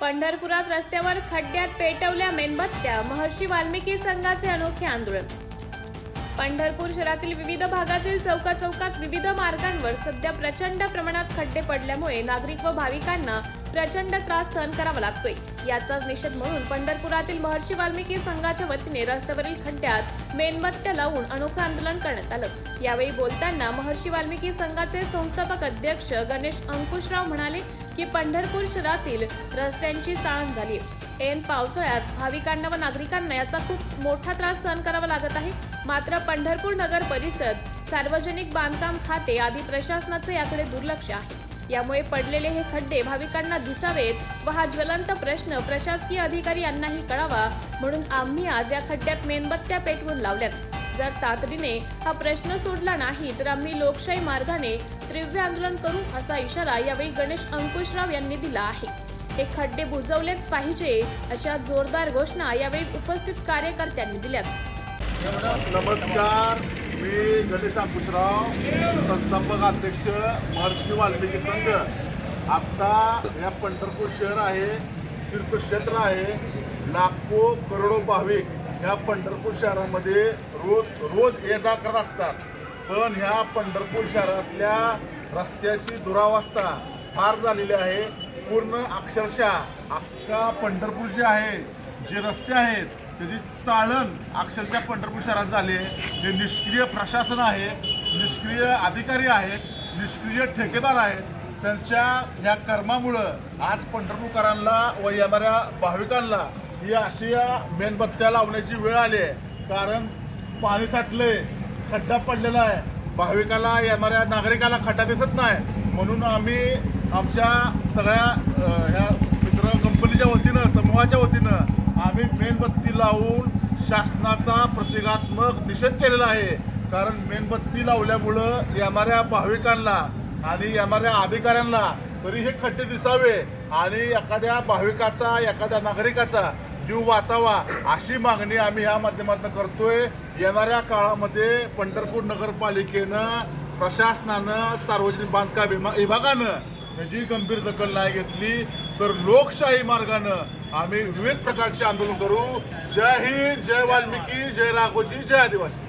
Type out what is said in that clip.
पंढरपुरात रस्त्यावर खड्ड्यात पेटवल्या मेणबत्त्या महर्षी वाल्मिकी संघाचे अनोखे आंदोलन. पंढरपूर शहरातील विविध भागातील चौका चौकात विविध मार्गांवर सध्या प्रचंड प्रमाणात खड्डे पडल्यामुळे नागरिक व भाविकांना प्रचंड त्रास सहन करावा लागतोय. याचाच निषेध म्हणून पंढरपुरातील महर्षी वाल्मिकी संघाच्या वतीने रस्त्यावरील खड्ड्यात मेणबत्त्या लावून अनोखं आंदोलन करण्यात आलं. यावेळी बोलताना महर्षी वाल्मिकी संघाचे संस्थापक अध्यक्ष गणेश अंकुशराव म्हणाले की पंढरपूर शहरातील रस्त्यांची चाळण झाली. ऐन पावसाळ्यात भाविकांना व नागरिकांना याचा खूप मोठा त्रास सहन करावा लागत आहे. मात्र पंढरपूर नगर परिषद सार्वजनिक बांधकाम खाते आदी प्रशासनाचे याकडे दुर्लक्ष आहे. यामुळे पडलेले हे खड्डे भाविकांना दिसावेत व हा ज्वलंत प्रश्न प्रशासकीय अधिकारी यांनाही कळावा म्हणून आम्ही आज या खड्ड्यात मेणबत्त्या पेटवून लावल्यात. जर तातडीने हा प्रश्न सोडला नाही तर आम्ही लोकशाही मार्गाने तीव्र आंदोलन करू असा इशारा यावेळी गणेश अंकुशराव यांनी दिला आहे. हे खड्डे बुजवलेच पाहिजे अशा जोरदार घोषणा यावेळी उपस्थित कार्यकर्त्यांनी दिल्यात. नमस्कार. मी गणेश अंकुशराव संस्थापक अध्यक्ष महर्षी वाल्मिकी संघ. आता या पंढरपूर शहर आहे तीर्थक्षेत्र आहे लाखो करोडो भाविक ह्या पंढरपूर शहरामध्ये रोज रोज ये जा करत असतात. पण ह्या पंढरपूर शहरातल्या रस्त्याची दुरावस्था फार झालेली आहे. पूर्ण अक्षरशः अख्खा पंढरपूर जे आहे जे रस्ते आहेत त्याची चाळण अक्षरशः पंढरपूर शहरात झाले हे निष्क्रिय प्रशासन आहे निष्क्रिय अधिकारी आहेत निष्क्रिय ठेकेदार आहेत त्यांच्या ह्या कर्मामुळं आज पंढरपूरकरांना व येणाऱ्या भाविकांना ही अशी या मेणबत्त्या लावण्याची वेळ आली आहे. कारण पाणी साठले खड्डा पडलेला आहे. भाविकाला येणाऱ्या नागरिकाला खड्डा दिसत नाही. म्हणून आम्ही आमच्या सगळ्या ह्या मित्र कंपनीच्या वतीनं समूहाच्या वतीनं आम्ही मेणबत्ती लावून शासनाचा प्रतिकात्मक निषेध केलेला आहे. कारण मेणबत्ती लावल्यामुळं येणाऱ्या भाविकांना आणि येणाऱ्या अधिकाऱ्यांना तरी हे खड्डे दिसावे आणि एखाद्या भाविकाचा एखाद्या नागरिकाचा जीव वाचावा अशी मागणी आम्ही ह्या माध्यमातून करतोय. येणाऱ्या काळामध्ये पंढरपूर नगरपालिकेनं प्रशासनानं सार्वजनिक बांधकाम विमा- विभागानं याची गंभीर दखल नाही घेतली. तर लोकशाही मार्गानं आम्ही विविध प्रकारचे आंदोलन करू. जय हिंद जय वाल्मिकी जय राघोजी जय आदिवासी.